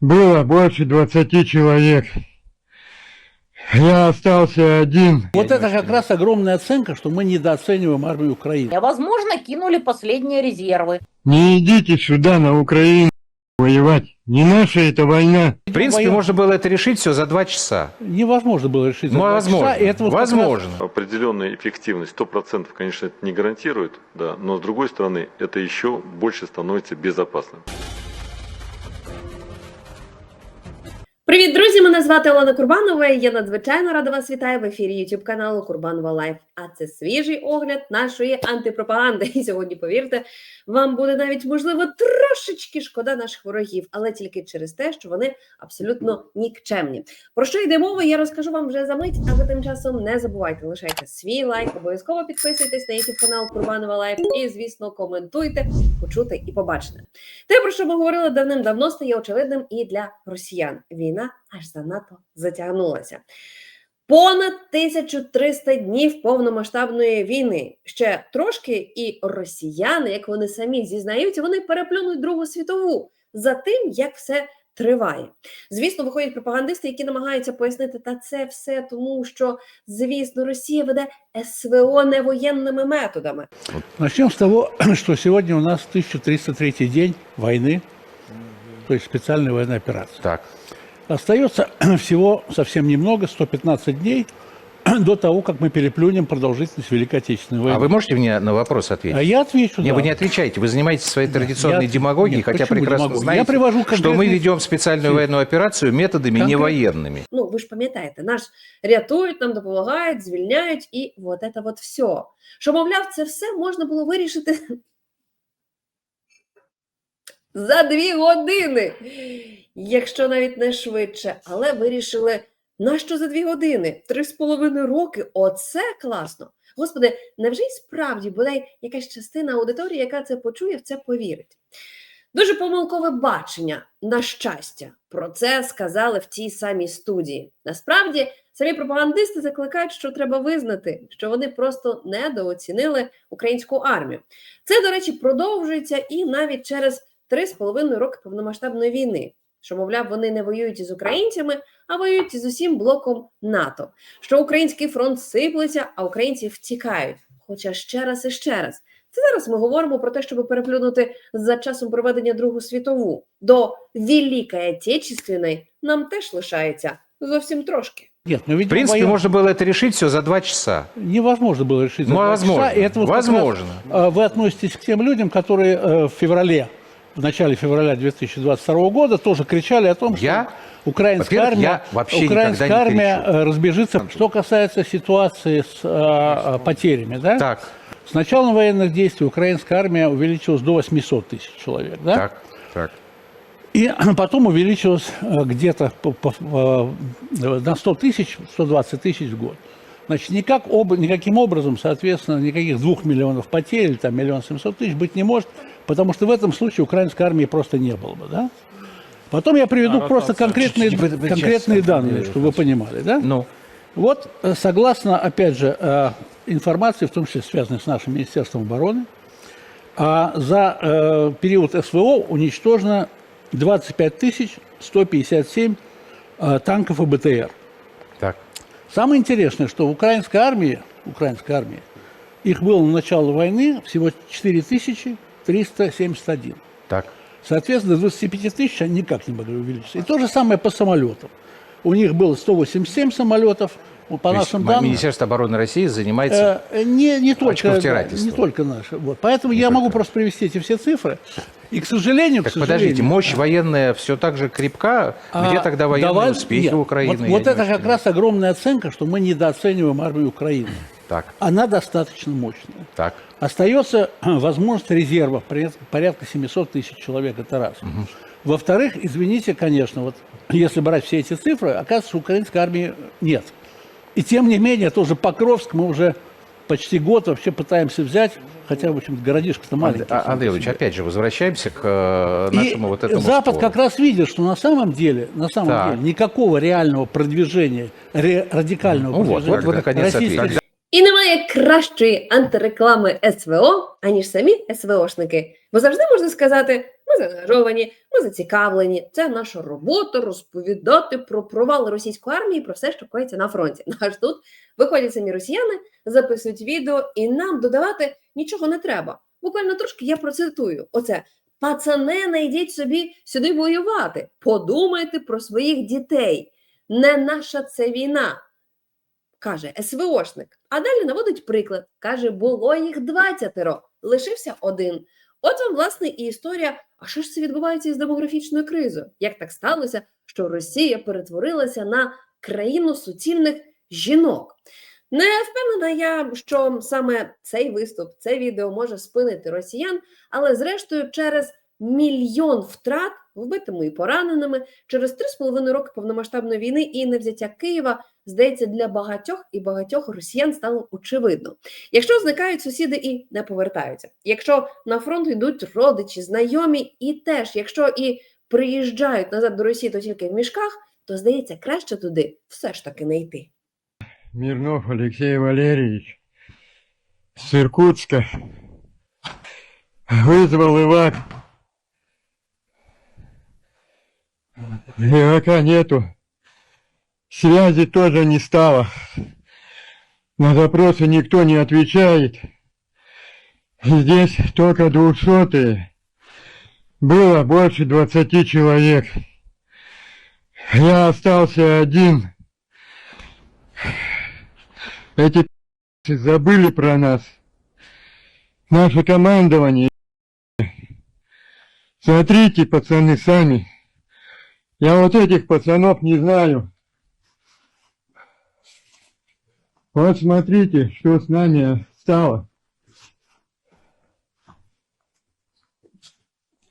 Было больше 20 человек. Я остался один. Вот это как раз огромная оценка, что мы недооцениваем армию Украины. Возможно, кинули последние резервы. Не идите сюда, на Украину, воевать. Не наша это война. В принципе, Воен- можно было это решить все за два часа. Невозможно было решить. за Ну, два возможно. часа, и это вот как раз- возможно. Определенная эффективность, 100% конечно, это не гарантирует, да, но с другой стороны, это еще больше становится безопасным. Привіт, друзі! Мене звати Олена Курбанова. і Я надзвичайно рада вас вітаю в ефірі YouTube каналу Курбанова Лайф. А це свіжий огляд нашої антипропаганди. І сьогодні, повірте, вам буде навіть можливо трошечки шкода наших ворогів, але тільки через те, що вони абсолютно нікчемні. Про що йде мова? Я розкажу вам вже за мить. А ви тим часом не забувайте лишайте свій лайк, обов'язково підписуйтесь на YouTube канал Курбанова Лайф і, звісно, коментуйте, почути і побачити. Те, про що ми говорили давним-давно, стає очевидним і для росіян. Війна аж занадто затягнулася. Понад 1300 днів повномасштабної війни. Ще трошки, і росіяни, як вони самі зізнаються, вони переплюнуть Другу світову за тим, як все триває. Звісно, виходять пропагандисти, які намагаються пояснити, та це все тому, що звісно Росія веде СВО не воєнними методами. Начнем с того, что сегодня у нас 1303 день войны, то есть специальная военная операция. Так. Остается всего совсем немного, 115 дней до того, как мы переплюнем продолжительность Великой Отечественной войны. А вы можете мне на вопрос А ответить? я отвечу, Не, да. вы не отвечаете, вы занимаетесь своей традиционной Я- демагогией, Нет, хотя почему прекрасно демагогия? знаете, Я привожу что мы конкретные ведем специальную цифры. военную операцию методами не Конкрет- военными. Ну, ви ж пам'ятаєте, наш рятують, нам допомагають, звільняють і от це от все. Що, мовляв, це все можна було вирішити за дві години, Якщо навіть не швидше, але вирішили. Нащо за дві години? Три з половиною роки. Оце класно. Господи, невже й справді буде якась частина аудиторії, яка це почує, в це повірить? Дуже помилкове бачення, на щастя. Про це сказали в тій самій студії. Насправді, самі пропагандисти закликають, що треба визнати, що вони просто недооцінили українську армію. Це, до речі, продовжується і навіть через три з половиною роки повномасштабної війни. Що, мовляв, вони не воюють із українцями, а воюють із усім блоком НАТО. Що український фронт сиплеться, а українці втікають. Хоча ще раз і ще раз. Це зараз ми говоримо про те, щоб переплюнути за часом проведення Другу світову. До Великої Отечественної нам теж лишається зовсім трошки. Нет, мы В ведем принципе, воен- можно было это решить все за два часа. Невозможно было решить за Ну, два возможно. часа. И это вот как раз, Возможно. э, вы относитесь к тем людям, которые э, в феврале, в начале февраля 2022 года тоже кричали о том, что Я? украинская Во-первых, армия, я вообще украинская армия э, разбежится. Что касается ситуации с э, э, потерями, да? Так, С началом военных действий украинская армия увеличилась до 800 тысяч человек, да? так, так. И потом увеличилось э, где-то на 100 тысяч, 120 тысяч в год. Значит, никак, об, никаким образом, соответственно, никаких двух миллионов потерь там миллион семьсот тысяч быть не может, потому что в этом случае украинской армии просто не было бы, да? Потом я приведу просто конкретные, конкретные данные, чтобы вы понимали, да? Ну, Вот, э, согласно, опять же, э, информации, в том числе связанной с нашим Министерством обороны, а за э, период СВО уничтожено 25 157 э, танков и БТР. так. Самое интересное, что в украинской армии, украинской армии, их было на начало войны всего 4371. Так. Соответственно, до 25 тысяч они никак не могли увеличиться. И то же самое по самолетам. У них было 187 самолетов, ну, по То нашим данным. Министерство обороны России занимается... Э, Не, не только, не только наши. Вот. Поэтому я могу просто привести эти все цифры. И, к сожалению, Так к сожалению... подождите, мощь военная все так же крепка? Где а, тогда военные давай- успехи нет, Украины? Вот, вот не это как раз огромная оценка, что мы недооцениваем армию Украины. Так, Она достаточно мощная. так. Остается возможность резерва, порядка, порядка 700 тысяч человек, это раз. Во-вторых, извините, конечно, вот если брать все эти цифры, оказывается, украинской армии нет. И тем не менее, тоже Покровск мы уже почти год вообще пытаемся взять, хотя, в общем городишко-то маленький. Андрей по Ильич, опять же, возвращаемся к э, И нашему вот этому Запад спору. как раз видит, что на самом деле, на самом Так. деле, никакого реального продвижения, ре- радикального Ну вот, продвижения вот вы наконец российской. І немає кращої антиреклами СВО, аніж самі СВОшники. Бо завжди можна сказати: ми заангажовані, ми зацікавлені. Це наша робота розповідати про провал російської армії, про все, що коїться на фронті. Аж тут виходять самі росіяни, записують відео, і нам додавати нічого не треба. Буквально трошки я процитую: оце пацани, не йдіть собі сюди воювати. Подумайте про своїх дітей. Не наша це війна. Каже СВОшник. А далі наводить приклад. Каже, було їх двадцятеро, лишився один. От вам, власне, і історія. А що ж це відбувається із демографічною кризою? Як так сталося, що Росія перетворилася на країну суцільних жінок? Не впевнена я, що саме цей виступ, це відео може спинити росіян, але зрештою, через мільйон втрат, вбитими і пораненими, через 3,5 роки повномасштабної війни і невзяття Києва, здається, для багатьох і багатьох росіян стало очевидно. Якщо зникають сусіди і не повертаються, якщо на фронт йдуть родичі, знайомі, і теж, якщо і приїжджають назад до Росії, то тільки в мішках, то здається, краще туди все ж таки не йти. Мирнов Алексей Валерьевич с Иркутска вызвал ИВАК. ИВАКа нету. Связи тоже не стало. На запросы никто не отвечает. Здесь только двухсотые. Было больше двадцати человек. Я остался один. Эти забыли про нас. Наше командование. Смотрите, пацаны, сами. Я вот этих пацанов не знаю. Вот смотрите, что с нами стало.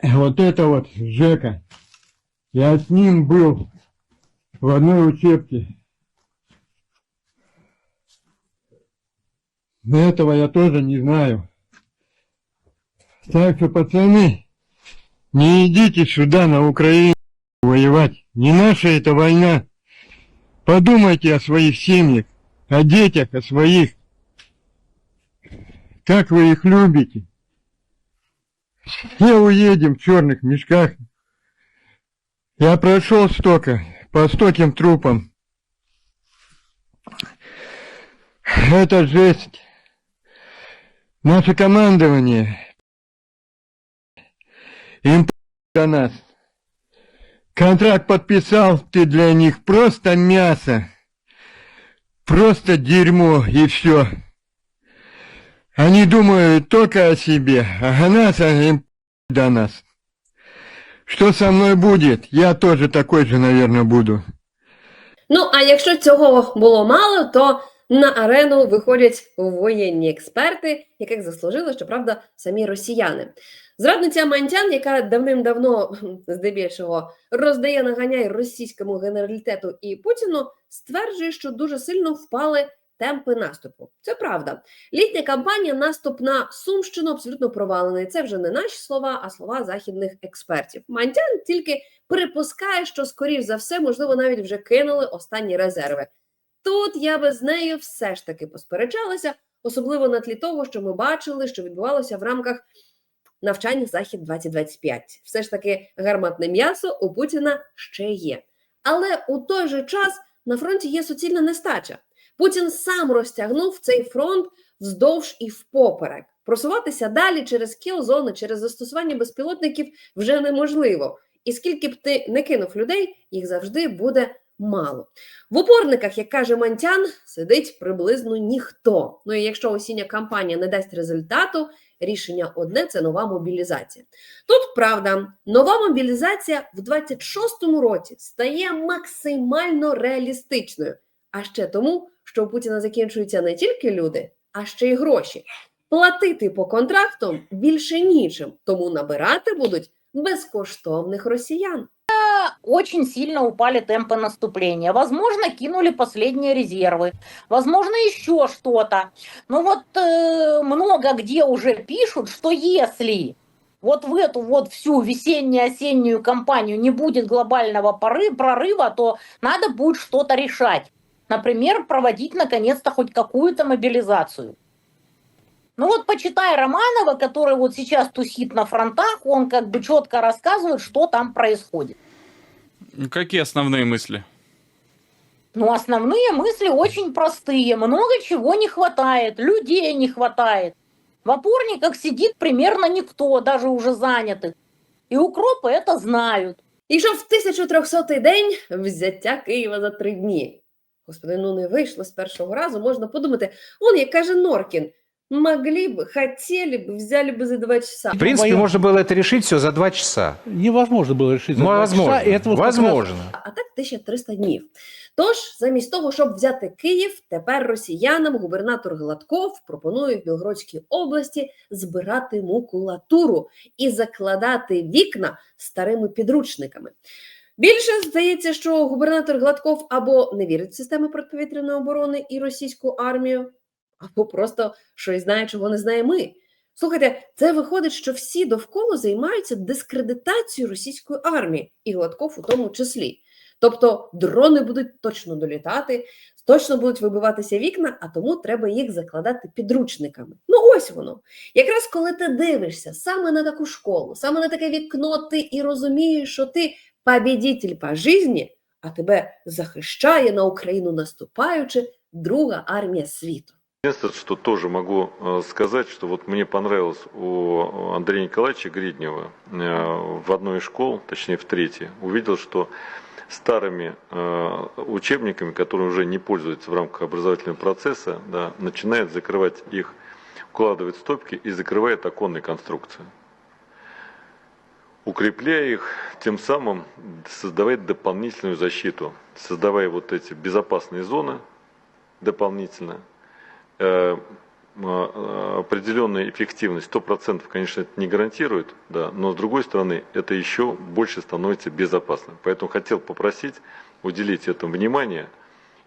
Вот это вот Жека. Я с ним был в одной учебке. Но этого я тоже не знаю. Так что, пацаны, не идите сюда, на Украину, воевать. Не наша эта война. Подумайте о своих семьях, о детях, о своих. Как вы их любите. Все уедем в черных мешках. Я прошел столько, по стольким трупам. Это жесть. Наше командование им до нас. Контракт подписал, ты для них просто мясо. Просто дерьмо и все. Они думают только о себе, а нас им до нас. Что со мной будет? Я тоже такой же, наверное, буду. Ну, а якщо цього було мало, то на арену виходять воєнні експерти, яких заслужили, щоправда, самі росіяни. Зрадниця Мантян, яка давним-давно здебільшого роздає наганяй російському генералітету і Путіну, стверджує, що дуже сильно впали темпи наступу. Це правда. Літня кампанія наступ на Сумщину абсолютно провалений. Це вже не наші слова, а слова західних експертів. Мантян тільки припускає, що скоріш за все, можливо, навіть вже кинули останні резерви. Тут я би з нею все ж таки посперечалася, особливо на тлі того, що ми бачили, що відбувалося в рамках навчання Захід 2025. Все ж таки гарматне м'ясо у Путіна ще є. Але у той же час на фронті є суцільна нестача. Путін сам розтягнув цей фронт вздовж і впоперек. Просуватися далі через кіл-зони, через застосування безпілотників вже неможливо. І скільки б ти не кинув людей, їх завжди буде мало. В опорниках, як каже Мантян, сидить приблизно ніхто. Ну і якщо осіння кампанія не дасть результату, рішення одне це нова мобілізація. Тут правда, нова мобілізація в 26-му році стає максимально реалістичною. А ще тому, що у Путіна закінчуються не тільки люди, а ще й гроші. Платити по контрактам більше нічим, тому набирати будуть безкоштовних росіян. Очень сильно упали темпы наступления. Возможно, кинули последние резервы. Возможно, еще что-то. Но вот э, много где уже пишут, что если вот в эту вот всю весенне-осеннюю кампанию не будет глобального поры- прорыва, то надо будет что-то решать. Например, проводить наконец-то хоть какую-то мобилизацию. Ну вот почитай Романова, который вот сейчас тусит на фронтах, он как бы четко рассказывает, что там происходит. Какие основные мысли? Но основные мысли очень простые. Много чего не хватает, людей не хватает. В опорниках сидит примерно никто, даже уже занятых. И укропы это знают. Ішов 1300-й день взяття Києва за три дні. Господи, ну не вийшло з першого разу, можна подумати, он, як каже Норкін, могли б, хотіли б, взяли б за два часа. В принципе, воен- можно было это решить все за два часа. Невозможно было решить. за Ну, два возможно. часа, и это вот как раз- возможно. а так 1300 днів. Тож, замість того, щоб взяти Київ, тепер росіянам губернатор Гладков пропонує в Білгородській області збирати макулатуру і закладати вікна старими підручниками. Більше здається, що губернатор Гладков або не вірить в системи протиповітряної оборони і російську армію, або просто щось знає, чого не знаємо ми. Слухайте, це виходить, що всі довкола займаються дискредитацією російської армії, і Гладков у тому числі. Тобто дрони будуть точно долітати, точно будуть вибиватися вікна, а тому треба їх закладати підручниками. Ну ось воно. Якраз коли ти дивишся саме на таку школу, саме на таке вікно, ти і розумієш, що ти побідітель по житті, а тебе захищає на Україну наступаючи друга армія світу. Единственное, что тоже могу э, сказать, что вот мне понравилось у Андрея Николаевича Гриднева э, в одной из школ, точнее в третьей, увидел, что старыми э, учебниками, которые уже не пользуются в рамках образовательного процесса, да, начинает закрывать их, укладывать в стопки и закрывает оконные конструкции. Укрепляя их, тем самым создавая дополнительную защиту, создавая вот эти безопасные зоны дополнительно, определенная эффективность 100% конечно это не гарантирует да но с другой стороны это еще больше становится безопасным. Поэтому хотел попросить уделить этому внимание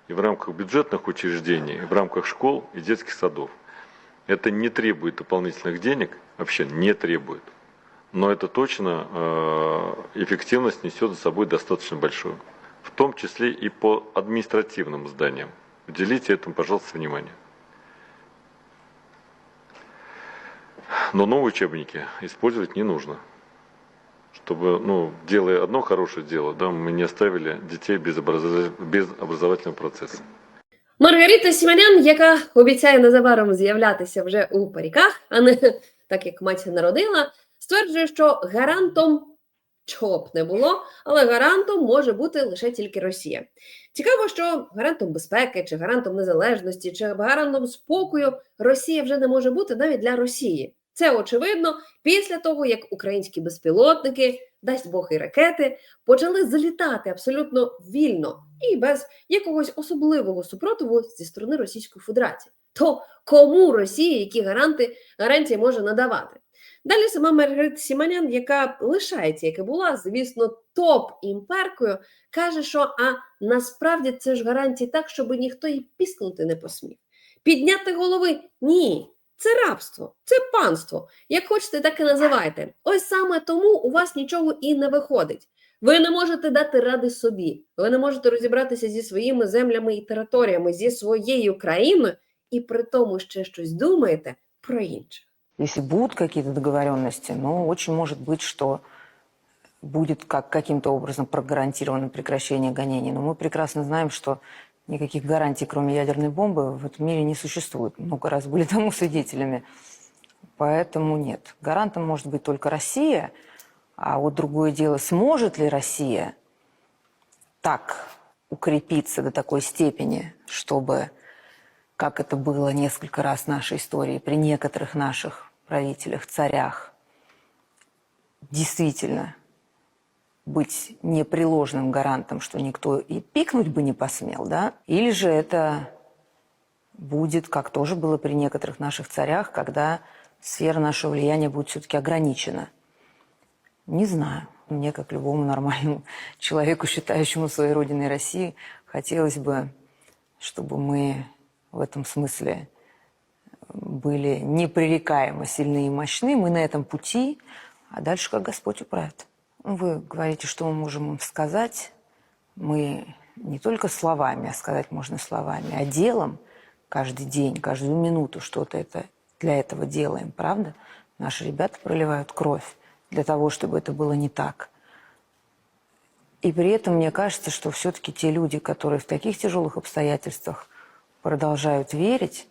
и в рамках бюджетных учреждений и в рамках школ и детских садов. Это не требует дополнительных денег вообще не требует. Но это точно э, эффективность несет за собой достаточно большую в том числе и по административным зданиям. Уделите этому пожалуйста внимание Но новые учебники использовать не нужно. Чтобы, ну, делая одно хорошее дело, да, мы не оставили детей без, образов- без образовательного процесса. Маргарита Сіманян, яка обіцяє незабаром з'являтися вже у паріках, а не так як мать народила, стверджує, що гарантом чого б не було, але гарантом може бути лише тільки Росія. Цікаво, що гарантом безпеки, чи гарантом незалежності, чи гарантом спокою Росія вже не може бути навіть для Росії. Це очевидно після того, як українські безпілотники, дасть Бог і ракети, почали залітати абсолютно вільно і без якогось особливого супротиву зі сторони Російської Федерації. То кому Росія які гаранти гарантії може надавати? Далі сама Маргарита Сіманян, яка лишається, яка була, звісно, топ імперкою, каже, що а насправді це ж гарантії так, щоб ніхто і піскнути не посмів. Підняти голови ні. Це рабство, це панство. Як хочете, так і називайте. Ось саме тому у вас нічого і не виходить. Ви не можете дати ради собі, ви не можете розібратися зі своїми землями і територіями, зі своєю країною, і при тому ще щось думаєте про інше. Если будут какие-то договоренности, ну, очень может быть, что будет как, каким-то образом прогарантировано прекращение гонений. Но мы прекрасно знаем, что никаких гарантий, кроме ядерной бомбы, в этом мире не существует. Много раз были тому свидетелями. Поэтому нет. Гарантом может быть только Россия. А вот другое дело, сможет ли Россия так укрепиться до такой степени, чтобы, как это было несколько раз в нашей истории, при некоторых наших правителях, царях, действительно быть непреложным гарантом, что никто и пикнуть бы не посмел, да? Или же это будет, как тоже было при некоторых наших царях, когда сфера нашего влияния будет все-таки ограничена. Не знаю. Мне, как любому нормальному человеку, считающему своей родиной России, хотелось бы, чтобы мы в этом смысле были непререкаемо сильны и мощны. Мы на этом пути, а дальше как Господь управит. Вы говорите, что мы можем им сказать. Мы не только словами, а сказать можно словами, а делом каждый день, каждую минуту что-то это для этого делаем, правда? Наши ребята проливают кровь для того, чтобы это было не так. И при этом мне кажется, что все-таки те люди, которые в таких тяжелых обстоятельствах продолжают верить,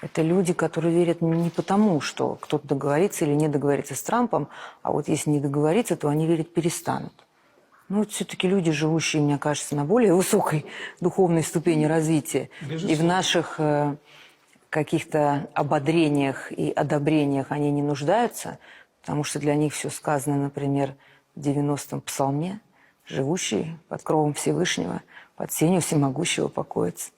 это люди, которые верят не потому, что кто-то договорится или не договорится с Трампом, а вот если не договорится, то они верить перестанут. Ну, это все-таки люди, живущие, мне кажется, на более высокой духовной ступени развития. И в наших э, каких-то ободрениях и одобрениях они не нуждаются, потому что для них все сказано, например, в 90-м псалме, живущие под кровом Всевышнего, под сенью всемогущего покоятся.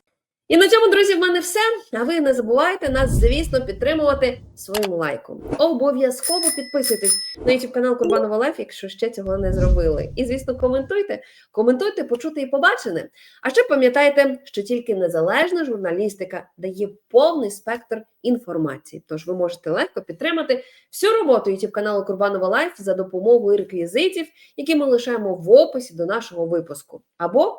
І на цьому, друзі, в мене все. А ви не забувайте нас, звісно, підтримувати своїм лайком. Обов'язково підписуйтесь на YouTube канал Курбанова Лайф, якщо ще цього не зробили. І, звісно, коментуйте, коментуйте, почути і побачене. А ще пам'ятайте, що тільки незалежна журналістика дає повний спектр інформації. Тож ви можете легко підтримати всю роботу YouTube каналу Курбанова Лайф за допомогою реквізитів, які ми лишаємо в описі до нашого випуску. Або